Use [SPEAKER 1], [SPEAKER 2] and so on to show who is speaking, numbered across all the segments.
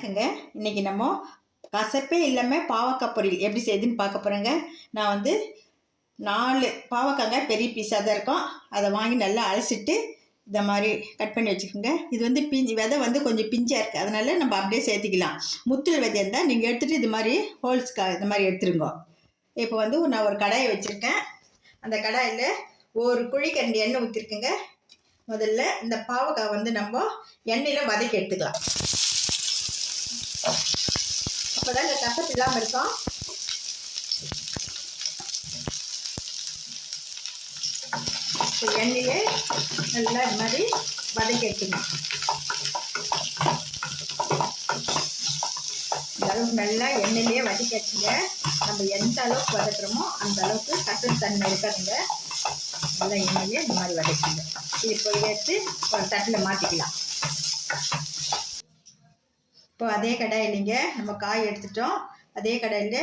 [SPEAKER 1] வணக்கங்க. இன்னைக்கு நம்ம கசப்பே இல்லாமல் பாவக்காய் பொரியல் எப்படி செய்யுதுன்னு பார்க்க போகிறேங்க நான் வந்து நாலு பாவக்காங்க பெரிய பீஸாக தான் இருக்கும். அதை வாங்கி நல்லா அலசிட்டு இந்த மாதிரி கட் பண்ணி வச்சுக்கோங்க. இது வந்து பிஞ்சு விதை வந்து கொஞ்சம் பிஞ்சாக இருக்குது அதனால் நம்ம அப்படியே சேர்த்துக்கலாம். முத்தல் விதை இருந்தால் நீங்கள் எடுத்துகிட்டு இது மாதிரி ஹோல்ஸ்க்கா இந்த மாதிரி எடுத்துருங்க. இப்போ வந்து நான் ஒரு கடாயை வச்சுருக்கேன். அந்த கடாயில் ஒரு குழிக்கண்டு எண்ணெய் ஊற்றிருக்குங்க முதல்ல இந்த பாவக்காய் வந்து நம்ம எண்ணெயில் வதக்கி எடுத்துக்கலாம். அப்போதான் இந்த கசப்பு இல்லாமல் இருக்கும். எண்ணெயை நல்லா இது மாதிரி வதக்கி எடுத்துக்கணும். அளவுக்கு நல்லா எண்ணெயிலேயே வதக்கி வச்சுங்க நம்ம எந்த அளவுக்கு வதக்குறோமோ அந்த அளவுக்கு கசப்பு தன்மை இருக்காதுங்க நல்லா எண்ணெயிலே இந்த மாதிரி வதக்குங்க. இது இப்போ எடுத்து ஒரு தட்டில் மாற்றிக்கலாம் இப்போ அதே கடாயிலிங்க நம்ம காய் எடுத்துட்டோம். அதே கடாயில்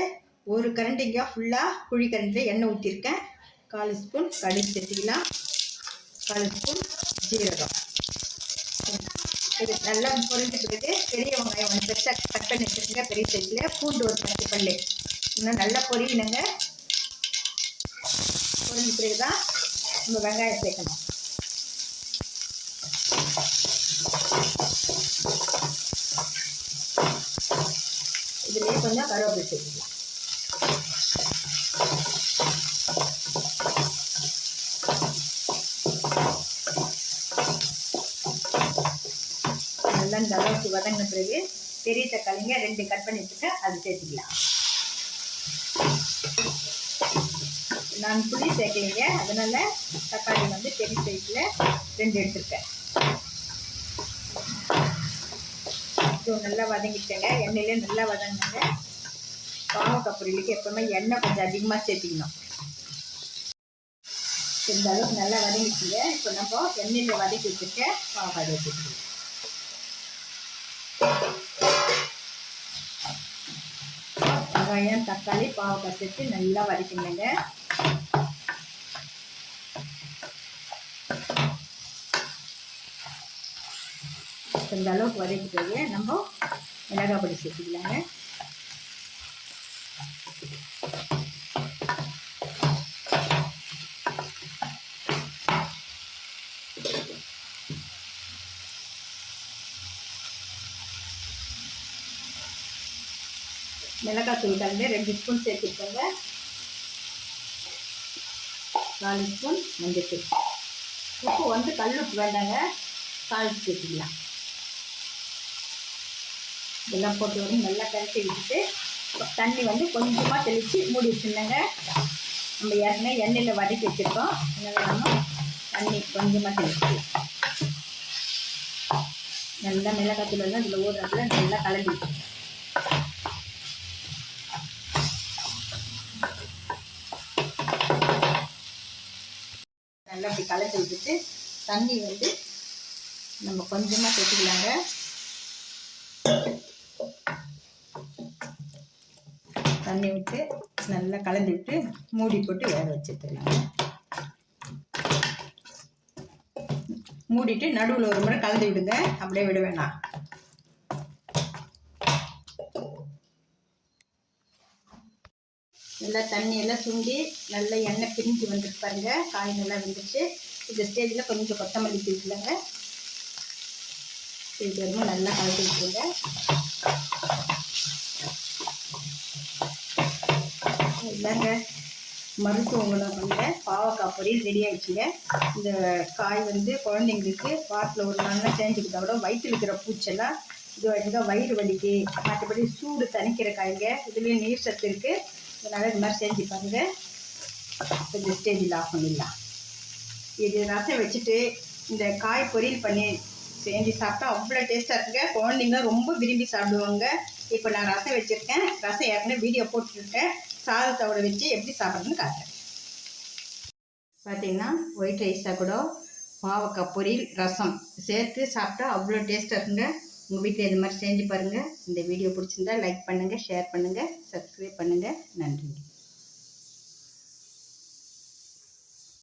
[SPEAKER 1] ஒரு கரண்டிங்க ஃபுல்லாக குழி கரண்டில் எண்ணெய் ஊற்றிருக்கேன் கால் ஸ்பூன் கடுகு சேர்த்துக்கலாம். கால் ஸ்பூன் ஜீரகம். இது நல்லா பொரிஞ்ச பிறகு பெரிய வெங்காயம் ஒன்று பெருசாக கட் பண்ணி வச்சுருங்க பெரிய சைஸில் பூண்டு ஒரு பத்து பல்லு. இன்னும் நல்லா பொரியணுங்க. பொரிஞ்ச பிறகு தான் நம்ம வெங்காயம் சேர்க்கணும். இதுலேயே கொஞ்சம் கருவேப்பிலை சேர்த்துக்கலாம். நல்லா இந்த அளவுக்கு வதங்கின பிறகு பெரிய தக்காளிங்க ரெண்டு கட் பண்ணி வச்சுட்டு அது சேர்த்துக்கலாம். நான் புளி சேர்க்கலைங்க. அதனால தக்காளி வந்து பெரிய சைஸில் ரெண்டு எடுத்துருக்கேன். ஸோ நல்லா வதங்கிட்டேங்க. எண்ணெயிலே நல்லா வதங்கினாங்க பாவக்காய் பொரியலுக்கு எப்பவுமே எண்ணெய் கொஞ்சம் அதிகமாக சேர்த்திக்கணும். இந்த அளவுக்கு நல்லா வதங்கிச்சுங்க. இப்போ நம்ம எண்ணெயில் வதக்கி வச்சுருக்க பாவக்காய் வச்சுருக்கோம் வெங்காயம் தக்காளி பாவக்காய் சேர்த்து நல்லா வதக்கணுங்க இந்த அளவுக்கு வதக்கிட்டு நம்ம மிளகாய் பொடி சேர்த்துக்கலாங்க. மிளகாய் தூள் கலந்து ரெண்டு ஸ்பூன் சேர்த்துக்கோங்க. நாலு ஸ்பூன் மஞ்சள் தூள் உப்பு வந்து கல் உப்பு வேண்டாங்க. கால் சேர்த்துக்கலாம். இதெல்லாம் போட்டு வந்து நல்லா கரைச்சி விட்டுட்டு தண்ணி வந்து கொஞ்சமாக தெளித்து மூடி வச்சுருந்தாங்க. நம்ம ஏற்கனவே எண்ணெயில் வதக்கி வச்சுருக்கோம். என்ன தண்ணி கொஞ்சமாக தெளிச்சு நல்லா மிளகாத்தூள் எல்லாம் இதில் ஊறுறதுல நல்லா கலந்து நல்லா அப்படி கலந்து விட்டுட்டு தண்ணி வந்து நம்ம கொஞ்சமாக சேர்த்துக்கலாங்க. தண்ணி விட்டு நல்லா கலந்து விட்டு மூடி போட்டு வேக வச்சுக்கலாம் மூடிட்டு நடுவில் ஒரு முறை கலந்து விடுங்க. அப்படியே விட வேணாம். நல்லா தண்ணியெல்லாம் சுண்டி நல்லா எண்ணெய் பிரிஞ்சு வந்துட்டு பாருங்க. காய் நல்லா வந்துச்சு இந்த ஸ்டேஜில் கொஞ்சம் கொத்தமல்லி தூக்கலங்க இது வந்து நல்லா கலந்து விட்டுருங்க இல்லைங்க மருத்துவ வந்து பாவக்காய் பொரியல் ரெடி ஆயிடுச்சுங்க. இந்த காய் வந்து குழந்தைங்களுக்கு வாரத்தில் ஒரு நாள்னா செஞ்சுக்கிட்டா கூட வயிற்றில் இருக்கிற பூச்செல்லாம் இது வந்து வயிறு வலிக்கு. மற்றபடி சூடு தணிக்கிற காய்ங்க இதுலேயும் நீர் சத்து இருக்குது அதனால் இது மாதிரி செஞ்சு பாருங்க. கொஞ்சம் ஸ்டேஜில் ஆஃப் பண்ணிடலாம். இது ரசம் வச்சுட்டு இந்த காய் பொரியல் பண்ணி செஞ்சு சாப்பிட்டா அவ்வளோ டேஸ்ட்டாக இருக்குங்க. குழந்தைங்க ரொம்ப விரும்பி சாப்பிடுவாங்க. இப்போ நான் ரசம் வச்சுருக்கேன். ரசம் ஏற்கனவே வீடியோ போட்டுருக்கேன். சாதத்தோட வச்சு எப்படி சாப்பிட்றதுன்னு காட்டுறேன். பார்த்தீங்கன்னா ஒயிட் ரைஸாக கூட பாவக்காய் பொரியல் ரசம் சேர்த்து சாப்பிட்டா அவ்வளோ டேஸ்ட்டாக இருக்குங்க. உங்கள் வீட்டில் இது மாதிரி செஞ்சு பாருங்கள் இந்த வீடியோ பிடிச்சிருந்தா லைக் பண்ணுங்கள் ஷேர் பண்ணுங்கள் சப்ஸ்கிரைப் பண்ணுங்கள் நன்றி.